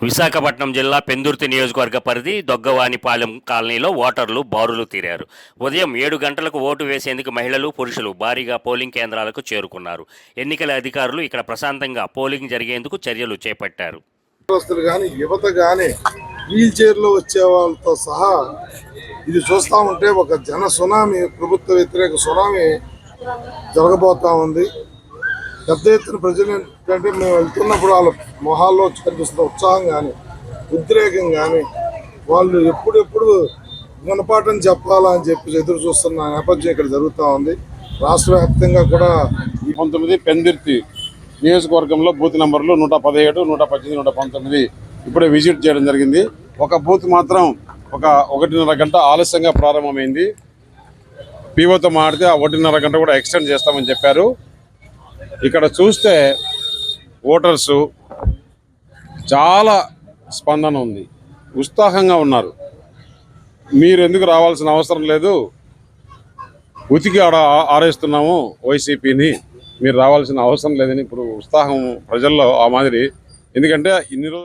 విశాఖపట్నం జిల్లా పెందుర్తి నియోజకవర్గ పరిధి దొగ్గవానిపాలెం కాలనీలో ఓటర్లు బారులు తీరారు. ఉదయం ఏడు గంటలకు ఓటు వేసేందుకు మహిళలు పురుషులు భారీగా పోలింగ్ కేంద్రాలకు చేరుకున్నారు. ఎన్నికల అధికారులు ఇక్కడ ప్రశాంతంగా పోలింగ్ జరిగేందుకు చర్యలు చేపట్టారు. కానీ యువత కానీ వీల్ చైర్లో వచ్చే వాళ్ళతో సహా ఇది చూస్తూ ఉంటే ఒక జన సునామీ ప్రభుత్వ వ్యతిరేక సునామీ జరగబోతా ఉంది. పెద్ద ఎత్తున ప్రజలు ఏంటంటే మేము వెళ్తున్నప్పుడు వాళ్ళ మొహాల్లో కనిపిస్తున్న ఉత్సాహం కానీ ఉద్రేకం కానీ వాళ్ళు ఎప్పుడెప్పుడు గుణపాఠం చెప్పాలా అని చెప్పి ఎదురు చూస్తున్న నేపథ్యం ఇక్కడ జరుగుతూ ఉంది. రాష్ట్ర వ్యాప్తంగా కూడా ఈ పంతొమ్మిది పెందిర్తి నియోజకవర్గంలో బూత్ నెంబర్లు నూట పదిహేడు నూట పద్దెనిమిది నూట పంతొమ్మిది ఇప్పుడే విజిట్ చేయడం జరిగింది. ఒక బూత్ మాత్రం ఒక ఒకటిన్నర గంట ఆలస్యంగా ప్రారంభమైంది. పీఓతో మాడితే ఆ ఒకటిన్నర గంట కూడా ఎక్స్టెండ్ చేస్తామని చెప్పారు. ఇక్కడ చూస్తే ఓటర్సు చాలా స్పందన ఉంది. ఉత్సాహంగా ఉన్నారు. మీరు ఎందుకు రావాల్సిన అవసరం లేదు? ఉతికి ఆడ ఆరేస్తున్నాము వైసీపీని మీరు రావాల్సిన అవసరం లేదని ఇప్పుడు ఉత్సాహం ప్రజల్లో ఆ మాదిరి. ఎందుకంటే ఇన్ని రోజులు